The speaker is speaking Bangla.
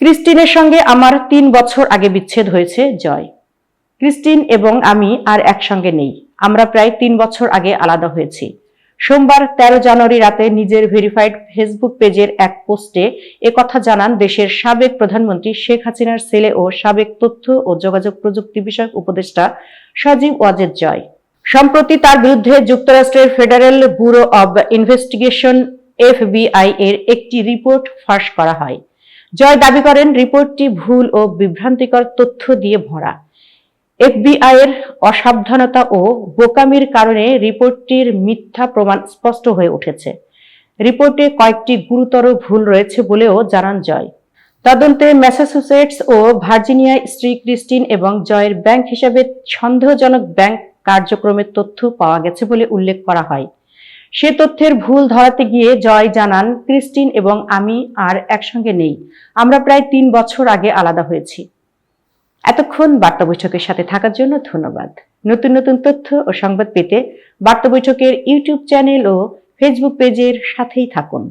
ক্রিস্টিনের সঙ্গে আমার তিন বছর আগে বিচ্ছেদ হয়েছে, জয়। ক্রিস্টিন এবং আমি আর একসঙ্গে নেই। আমরা প্রায় তিন বছর আগে আলাদা হয়েছি। সোমবার তেরো জানুয়ারি রাতে নিজের ভেরিফাইড ফেসবুক পেজের এক পোস্টে একথা জানান দেশের সাবেক প্রধানমন্ত্রী শেখ হাসিনার ছেলে ও সাবেক তথ্য ও যোগাযোগ প্রযুক্তি বিষয়ক উপদেষ্টা সজীব ওয়াজেদ জয়। সম্প্রতি তার বিরুদ্ধে যুক্তরাষ্ট্রের federal bureau of investigation FBI এর একটি রিপোর্ট ফাঁস করা হয়। জয় দাবি করেন, রিপোর্টটি ভুল ও বিভ্রান্তিকর তথ্য দিয়ে ভরা। এফবিআই এর অসাবধানতা ও বোকামির কারণে রিপোর্টটির মিথ্যা প্রমাণ স্পষ্ট হয়ে উঠেছে। রিপোর্টে কয়েকটি গুরুতর ভুল রয়েছে বলেও জানান জয়। তদন্তে ম্যাসাচুসেটস ও ভার্জিনিয়ায় স্ত্রী ক্রিস্টিন এবং জয়ের ব্যাংক হিসাবে সন্দেহজনক ব্যাংক কার্যক্রমের তথ্য পাওয়া গেছে বলে উল্লেখ করা হয়। সে তথ্যের ভুল ধরাতে গিয়ে জয় জানান ক্রিস্টিন এবং আমি আর একসঙ্গে নেই। আমরা প্রায় তিন বছর আগে আলাদা হয়েছি। এতক্ষণ বার্তা বৈঠকের সাথে থাকার জন্য ধন্যবাদ। নতুন নতুন তথ্য ও সংবাদ পেতে বার্তা বৈঠকের ইউটিউব চ্যানেল ও ফেসবুক পেজের সাথেই থাকুন।